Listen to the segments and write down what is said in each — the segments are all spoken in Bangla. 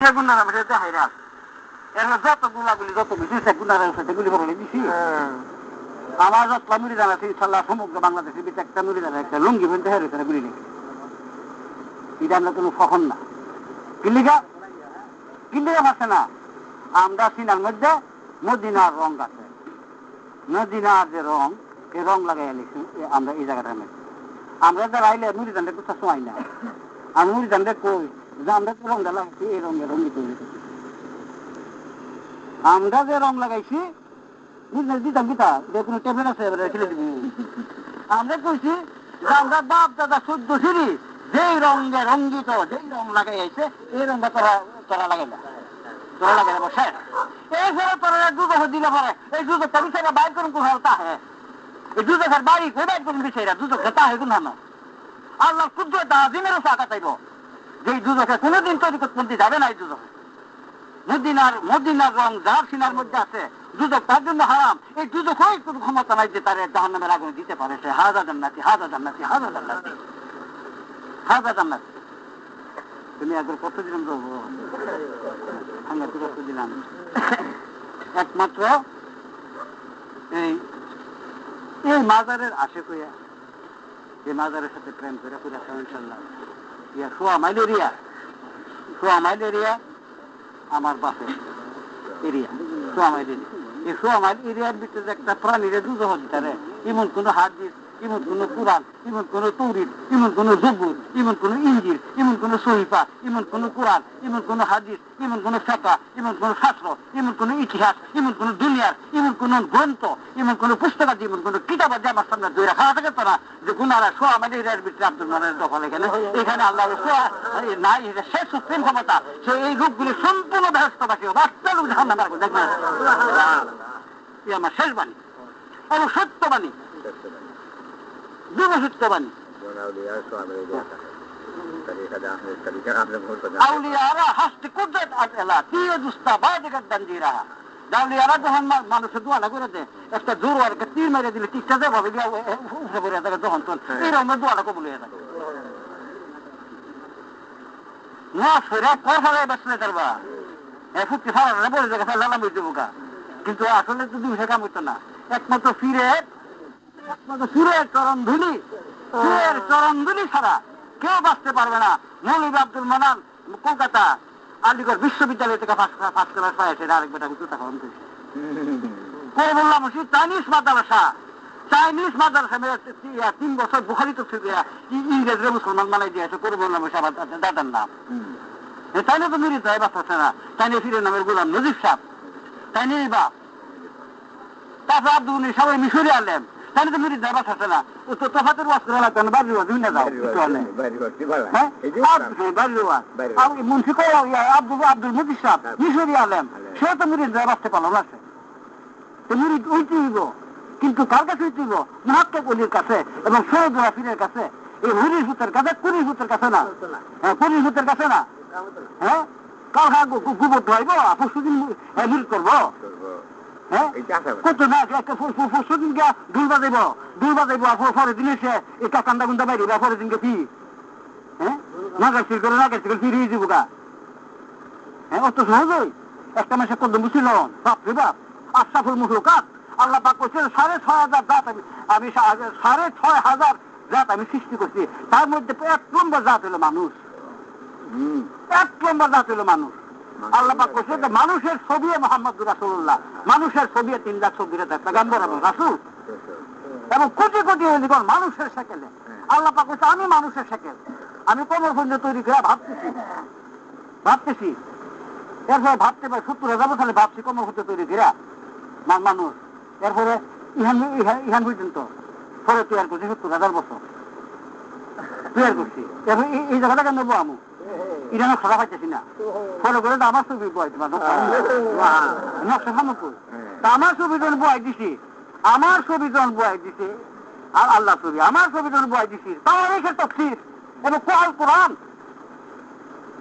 গুন্ডার আমার সাথে হাইরাস এর যত গুলাগুলি যত কিছু সে গুন্ডার সাথে গুলি বলে দিছি আমার যত মুড়ি জানা আছে ইনশাল্লাহ সমগ্র বাংলাদেশের ভিতরে একটা মুড়ি জানা একটা লুঙ্গি বলতে হেরে সেটা গুলি নেই। এটা আমরা কোনো ফখন না। কিল্লিগা? কিল্লিগা মারছে না? আমরা সিনার মধ্যে মদিনার রং আছে। মদিনার যে রং এই রং লাগাই লিখছি আমরা এই জায়গাটা মধ্যে। আমরা যারা আইলে মুড়ি জানতে কোথাও সময় না। আমি মুড়ি জানতে কই? আমরা যে রংটা লাগাইছি এই রঙে হয়েছে আমরা যে রং লাগাইছি দিতাম গীতা যে ট্যাবলেট আছে আমরা কইছি আমরা বাপ দাদা চোদ্দ সিঁড়ি, যেই রঙে রঙ্গিত, যেই রং লাগাই আইছে এই রংটা তোরা তোরা লাগাই না না তা হ্যাঁ। তা কোন আল্লাহ তা চাকা চাইব। যে দুধকে কোনোদিন করতে যাবে না এই দুধক মদিনার মদিনার রং যার সিনার মধ্যে আছে। দুধক তার জন্য হারাম। এই দুধক হয় কোনো ক্ষমতা নাই যে তার জাহান নামের আগুনে দিতে পারে সে। হাজা জান্নাতি হাজা জান্নাতি হাজা জান্নাতি। হাজা জান্নাতি। তুমি একবার কত দিলাম রবো? আমি একটু কত দিলাম? একমাত্র এই এই মাজারের আশে কইয়া এই মাজারের সাথে প্রেম করে পুরা ইনশাল্লাহ ইয়া, সোয়া মাইল এরিয়া শোয়া মাইল এরিয়া আমার বাসের এরিয়া শোয়া মাইল এরিয়া এই শোয়া মাইল এরিয়ার ভিতরে একটা প্রাণীরা দুধ হচ্ছে এমন কোনো হাত হাদিস এমন কোনো কোরআন এমন কোনো তৌরিদ এমন কোনো জব্বুর এমন কোনো ইঞ্জির এমন কোনো সহিফা এমন কোনো কোরআন এমন কোনো হাদিস এমন কোনো ফেকা এমন কোনো শাস্ত্র এমন কোনো ইতিহাস এমন কোনো দুনিয়ার এমন কোনো গ্রন্থ এমন কোনো পুস্তকাদি এমন কোনো কিতাব আছে আমার সামনে দুই রাখা থাকে তো না যে গুনারা সোয়া আমাদের এরিয়ার ভিতরে আব্দুল মানের দখল এখানে এখানে আল্লাহ সোয়া নাই এটা শেষ সুপ্রিম ক্ষমতা সে এই রূপগুলি সম্পূর্ণ ব্যবস্থাবাসী বাচ্চা লোক ধারণা দেখবেন আমার শেষ বাণী এবং সত্য বাণী যুব সত্য বাণী আউলিয়ারা হাসতে কুদরত আতেলা তিয়ে দুস্তা বাদে গদ্দান রাহা যখন মানুষের দোয়া না করে একটা জোর আর তীর মেরে দিলে ভাবে পড়ে থাকে যখন তোর কবুল হয়ে থাকে না সেরা কয় ফেলে বেসলে তারবা এ ফুটতে ফালা বলে দেখে লালা বইতে বোকা কিন্তু আসলে তো দুই কাম হইতো না। একমাত্র ফিরে একমাত্র চরণ ধুলি ফিরের চরণ ধুলি ছাড়া কেউ বাঁচতে পারবে না। মৌলিক আব্দুল মানান কলকাতা আলিগড় বিশ্ববিদ্যালয় থেকে ফার্স্ট ক্লাস পাইছে আরেক বেটা করে বললাম চাইনিজ মাদ্রাসা। চাইনিজ মাদ্রাসা তিন বছর বুখারি তো ইংরেজরা মুসলমান মানাই দিয়েছে। করে বললাম আমার দাদার নাম। তাই না তো মিরিত হয় বাঁচতেছে না। তাই নিয়ে ফিরে নামের গোলাম নজির সাহ তাই নিয়ে বাপ। তারপর আব্দুল সবাই মিশরি আলেম। তাহলে তো মিরিত হয় বাঁচতেছে না। ও তো তফাতের ওয়াজ করে লাগতো না বাড়ির ওয়াজ না যাও কিছু হলে হ্যাঁ? বাড়ির ওয়াজ। মুন্সি আব্দুল আব্দুল মুজির সাহ মিশরি আলেম সে তো মিরিত হয় বাঁচতে পারল না সে তো মিরিত ওইটি কিন্তু কার কাছে হইতে হইব মহাত্মা অলির কাছে এবং সৈয়দ রাফিনের কাছে। এই হরির ভূতের কাছে কুড়ির ভূতের কাছে না। হ্যাঁ কুড়ির ভূতের কাছে না। হ্যাঁ? কাল খা গোবর ধোয়াইব পরশু দিন মিল করব। হ্যাঁ? কত না গিয়া পরের দিন এসে এটা কান্দা গুন্দা বাইরে পরের দিনকে ফি। হ্যাঁ? নাগাল সিল করে নাগাল সিল ফিরিয়ে দিব গা। হ্যাঁ অত সহজই একটা মাসে কদম বুঝছিল বাপ রে বাপ আশাফুল মুখলুকাত। আল্লাহ পাক করছে সাড়ে ছয় হাজার জাত আমি আমি সাড়ে ছয় হাজার জাত আমি সৃষ্টি করছি। তার মধ্যে এক নম্বর জাত হলো মানুষ। এক নম্বর জাত হলো মানুষ। আল্লাহ পাক করছে যে মানুষের ছবি মোহাম্মদ রাসুল্লাহ মানুষের ছবি তিন লাখ ছবি দেখতে এবং রাসুল। এবং কোটি কোটি হলিগণ মানুষের সেকেলে। আল্লাহ পাক করছে আমি মানুষের সেকেল। আমি কোমর পর্যন্ত তৈরি করে ভাবতেছি। ভাবতেছি। এরপরে ভাবতে পারি, সত্তর হাজার বছরে ভাবছি কোমর পর্যন্ত তৈরি করে মানুষ। এরপরে ইহান ইহান পর্যন্ত পরে তৈরি করছি সত্তর হাজার বছর। তৈরি করছি। এরপর এই জায়গাটা কেন নেব আমি। ইরানো খারাপ পাইতেছি না ফলো করে আমার ছবি বয় নকশা সামকুল তা। আমার ছবি যখন বয় দিছি। আমার ছবি যখন বয় দিছে। আর আল্লাহ ছবি। আমার ছবি যখন বয় দিছি। তাও রেখে তফসির। এবং কোয়াল কোরআন।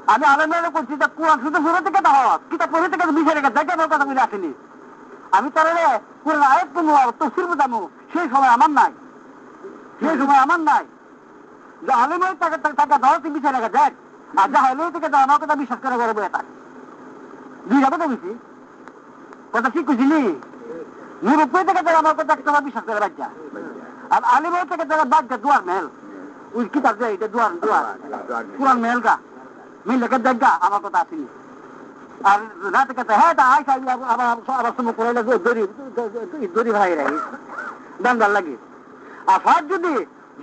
আমি আলমের করছি যে কোরআন শুধু শুরু থেকে দেওয়া কিতাব পড়ে থেকে বিষয় রেখে দেখে আমার কথা বলে আসেনি। আমি তাহলে কোরআন আয়াত তফসির বোঝানো সেই সময় আমার নাই। সেই সময় আমার নাই। যে আলেমের টাকা টাকা দেওয়া তুই বিষয় রেখে দেখ আর যা হলেও থেকে আমার কথা বিশ্বাস করে করে বয়ে থাকে। দুই কথা কইছি কথা ঠিক মুরব্বী থেকে তারা আমার কথা একটা বিশ্বাস করে বাচ্চা আর আলিমের থেকে তারা বাচ্চা দুয়ার মেল। ওই কিতাব যে এটা দুয়ার দুয়ার পুরান মেল গা। মিল লেখে দেখ আমার কথা আসেনি। আর রাতে কথা হ্যাঁ তা আইসা আবার আবার সময় করে দড়ি দড়ি ভাই রাখি দান্দার লাগে। আর ফাঁস যদি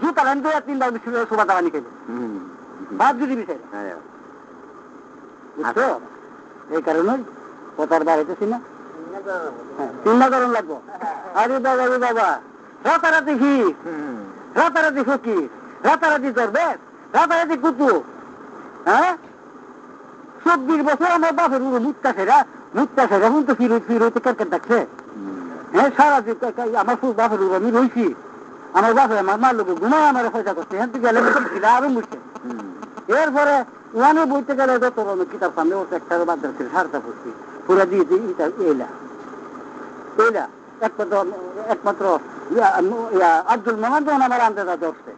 জুতা লেন দুই তিনটা সুবা তারা নিখেবে ভাত যদি বিষয় বুঝছ? এই কারণে কথার বাড়াইতেছি না হ্যাঁ, চিন্তা করুন লাগবো। আরে বাবা আরে বাবা। রাতারাতি কি? রাতারাতি ফকির। রাতারাতি রাতারাতি কুতু। হ্যাঁ? চব্বিশ বছর আমার বাপের উড়ো মুক্তা সেরা। মুক্তা সেরা এখন তো ফিরো থাকছে হ্যাঁ সারা আমার ফুল বাপের আমি রইছি। আমার বাপে আমার মার লোকে ঘুমায় আমার পয়সা করছে। হ্যাঁ তুই গেলে আরও মুছে এরপরে ওয়ানে বইতে গেলে যত রকমের কিতাব সামনে ওটা একটা বাদ দিচ্ছে সারটা পড়ছি। পুরা দিয়ে দিই, এটা এলা এলা একমাত্র একমাত্র আব্দুল মোহাম্মদ আমার আনতে তা ধরছে।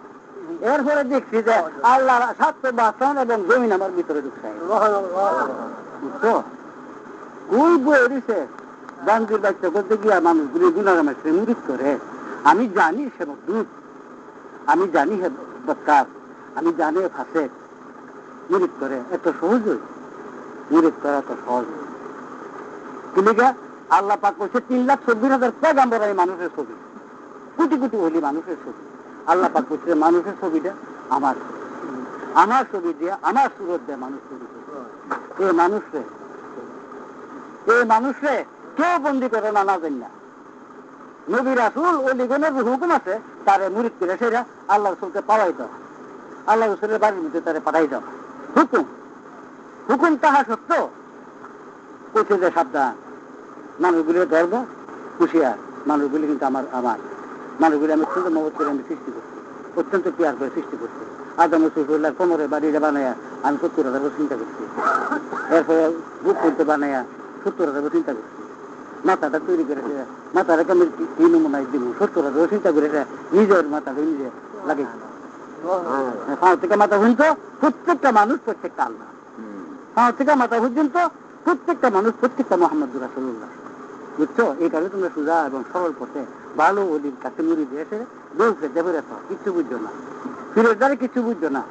এরপরে দেখছি যে আল্লাহ সাতশো বাসন এবং জমিন আমার ভিতরে ঢুকছে। বুঝছ? ওই বই দিছে গান্ধীর বাচ্চা করতে গিয়া মানুষগুলি গুণার মাসে মুরিদ করে। আমি জানি সে আমি জানি হে বৎকার আমি জানি ফাঁসে মুরিদ করে এত সহজ করা সহজ কিলিকা আল্লাহ পাক করছে তিন লাখ চব্বিশ হাজার পেগাম্বর মানুষের ছবি কোটি কোটি হলি মানুষের ছবি আল্লাহ পাক করছে মানুষের ছবিটা আমার আমার ছবি দিয়ে আমার সুরত মানুষ করছে। এই মানুষরে এই মানুষরে কেউ বন্দি করে না না না নবী রাসুল ও লিগনের হুকুম আছে তারে মুরিদ করে সেটা আল্লাহ রসুলকে পাওয়াই দাও আল্লাহ রসুলের বাড়ির মধ্যে তারে পাঠাই দাও হুকুম। হুকুম তাহা সত্য। কইছে যে সাবধান। মানুষগুলি ধর্ম হুশিয়ার। মানুষগুলি কিন্তু আমার আমার। মানুষগুলি আমি অত্যন্ত মহৎ করে আমি সৃষ্টি করছি। অত্যন্ত পিয়ার করে সৃষ্টি করছি। আদম রসুল্লাহ কোমরে বাড়িটা বানাইয়া আমি সত্তর হাজার চিন্তা করছি। এরপরে বুক করতে বানাইয়া সত্তর হাজার চিন্তা করছি। মাথাটা তৈরি করেছে মাথাটাকে আমি কি নমুনায় দিব? সত্তর হাজার চিন্তা করে নিজের মাথাকে নিজে লাগে থেকে মাথা প্রত্যেকটা মানুষ প্রত্যেকটা আল্লাহ। থেকে মাথা পর্যন্ত প্রত্যেকটা মানুষ প্রত্যেকটা মোহাম্মদ রাসুল্লাহ বুঝছ? এই কারণে তোমরা এবং সরল পথে ভালো অলির কাছে মুড়ি দিয়ে এসে রেখো কিচ্ছু বুঝছ না। ফিরোজদারে কিচ্ছু বুঝছ না।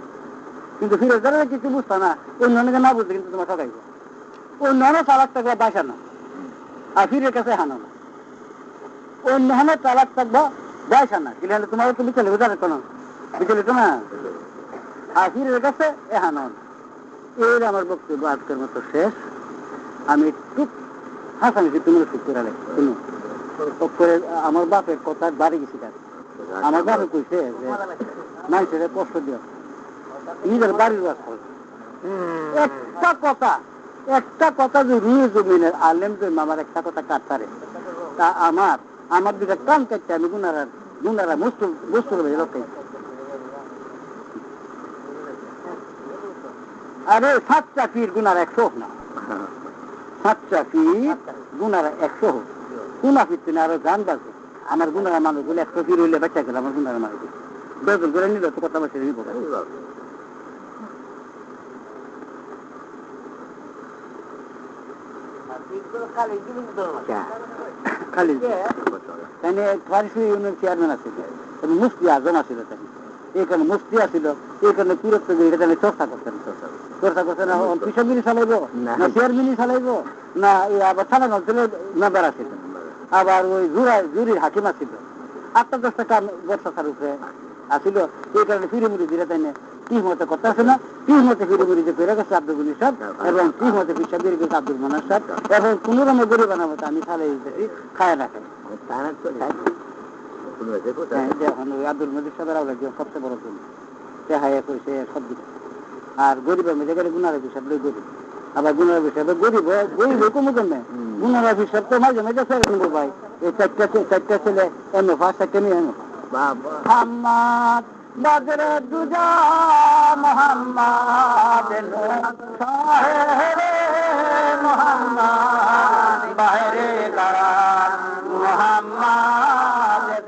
কিন্তু ফিরোজদারে কিছু বুঝতো না। অন্য অনেকে না বুঝতে কিন্তু তোমার ঠকাইবো অন্য অনেক তালাক থাকবে বাসা না। আর ফিরের কাছে হানো না। অন্য তালাক থাকব বাসা না। কিন্তু তোমার তো বিচলে বুঝালে কোনো। বিচলে তো না আর ফিরের কাছে এ হানো। না এর আমার বক্তব্য আজকের মতো শেষ। আমি একটু হাসামিছি তুমি ঠিক করে শুনো। করে আমার বাপের কথা বাড়ি গেছি তার। আমার বাপে কইছে যে, মানুষের কষ্ট দিও। নিজের বাড়ির বাস একটা কথা একটা কথা যে রুয়ে জমিনের আলেম জমি আমার একটা কথা কাটতারে তা আমার আমার দিকে কান কাটতে আমি গুনারা গুনারা মুস্তুল মুস্তুল হয়ে আরে সাতটা পীর গুনার একশো না। সাতটা পীর গুনার একশো হোক। কোন ফিরতে না আরও গান বাজে। আমার গুনার মানুষগুলো একশো পীর হইলে বাচ্চা গেল আমার গুনার মানুষ বেতন করে নিল তো কথা বসে নিব। খালি। ফারিসি ইউনিয়ন চেয়ারম্যান আছে। মুফতি আজম আছিল তাহলে এইখানে মুফতি আছিল এইখানে তুরত্ব যে এটা তাহলে চর্চা করতেন চর্চা। করতেন পিসব মিনি চালাইব? না। না চেয়ারম্যানই চালাইব? না এই আবার থানা অঞ্চলের মেম্বার আছিল। আবার ওই জুরা জুরির হাকিম আছিল। আটটা দশটা কাম ব্যবসার উপরে আছিল। এই কারণে ফিরে মুড়ি দিলে তাই কি মতে কথা আছে না। কি মতে ফিরে মুড়ি যে পেরে গেছে আব্দুল গুলি সাহেব এবং কি মতে পিসা বেরিয়ে গেছে আব্দুল মানার সাহেব। এবং কোনো রকমের গরিব বানাবো আমি খালাই খায় না খায় হ্যাঁ, এখন আব্দুল মজিদ সাহেবের আওলা যে সবচেয়ে বড় তুমি সে হাইয়া করেছে সব দিকে। আর গরিবের মধ্যে গেলে গুনার হিসাব লই গরিব। আবার গুনার হিসাবে গরিব হয়, গরিব কোনো জন্য গুনার হিসাব তো মাঝে মাঝে ফেরত নিবো ভাই। এই চারটা চারটা ছেলে এমন ফাঁস চারটে মেয়ে এমন। মোহাম্মদ বদরে দুজা মোহাম্মদ মোহাম্মদ বাইরে কারার মোহাম্মদ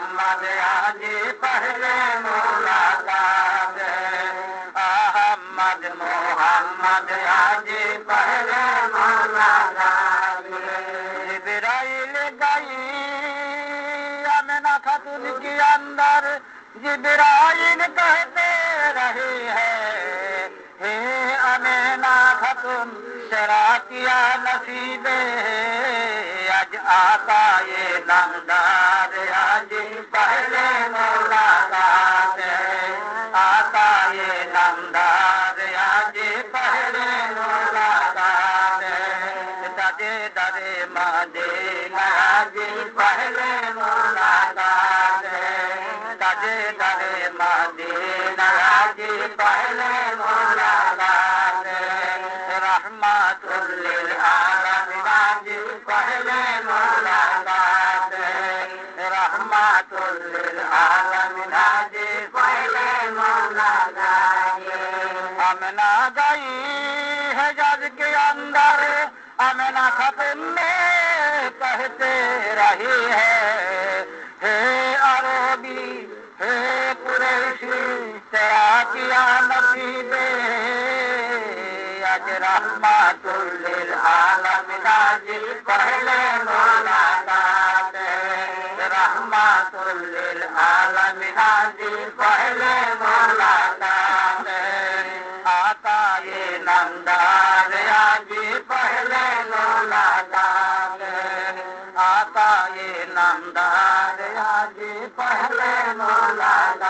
मोहम्मद आजी पहले मुलाकात अहमद मोहम्मद पहले मुलाकात जिब्राइल गई अमना खातून के अंदर। जिब्राइल कहते रहे है, हे अमेना खातून शरा किया नसीबे आज आता ये नमदार आज पहले मुलाकात आता ये नमदार आज पहले मुलाकात दरे मादे आज पहले मुलाकात दरे दरे मादे आज पहले रहमतुल आलमीन आज पहले मुलाकात अमना गई है जज के अंदर, अमना खतन में कहते रही है। हे अरबी, हे कुरैशी, तेरा किया नसीबे। आज रहमतुल आलमीन आज पहले मुलाकात आज पहले मुलाकात आता ये नंदार आज पहले मुलाकात आता ये नंदार आज पहले मुलाकात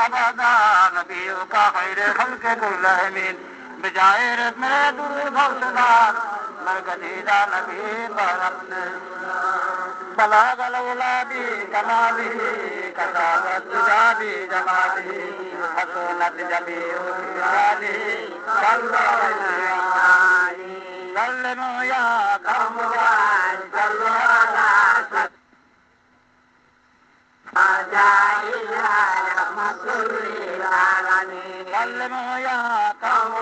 नबादा नबी का खैर खलके कुल्लहमीन बजायर में दुरूद हौसलार मरगदीदा नबी पर अपने बलाग अलौलादी कमाली कसावत जादी जमाली हसूनत जबी उजाली कल्लमो या कल्लमो سلموا يا قوم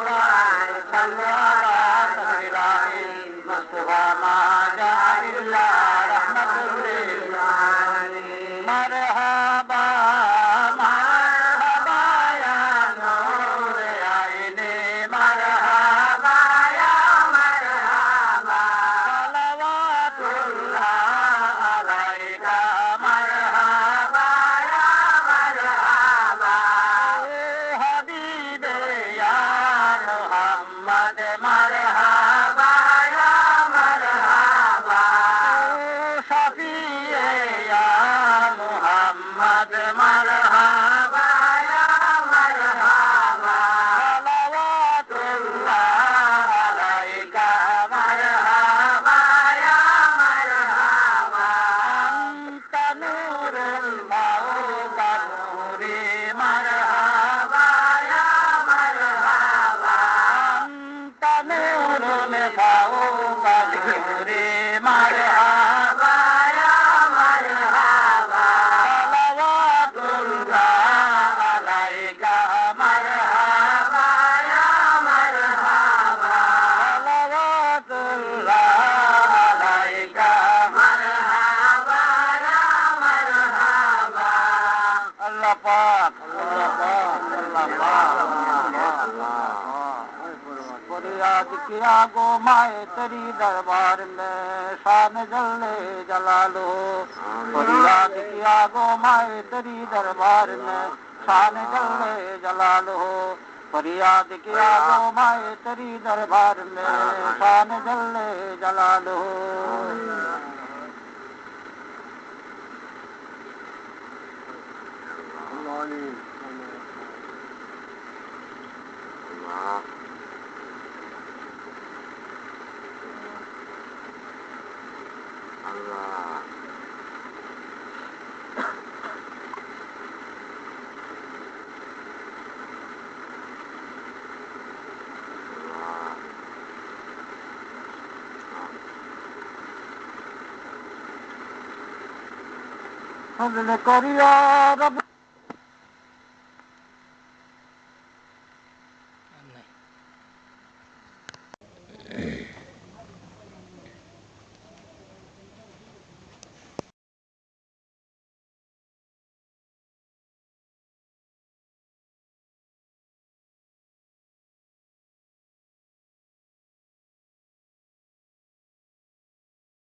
ne ne ne तेरा गो माए तेरी दरबार में शान जल्ले जला लो फरियाद याद किया गो माए तेरी दरबार में शान जल्ले जला लो फरियाद याद किया गो माए तेरी दरबार में शान जल्ले जला लो Wow. Uh -huh. Hazle Korea, Rabbi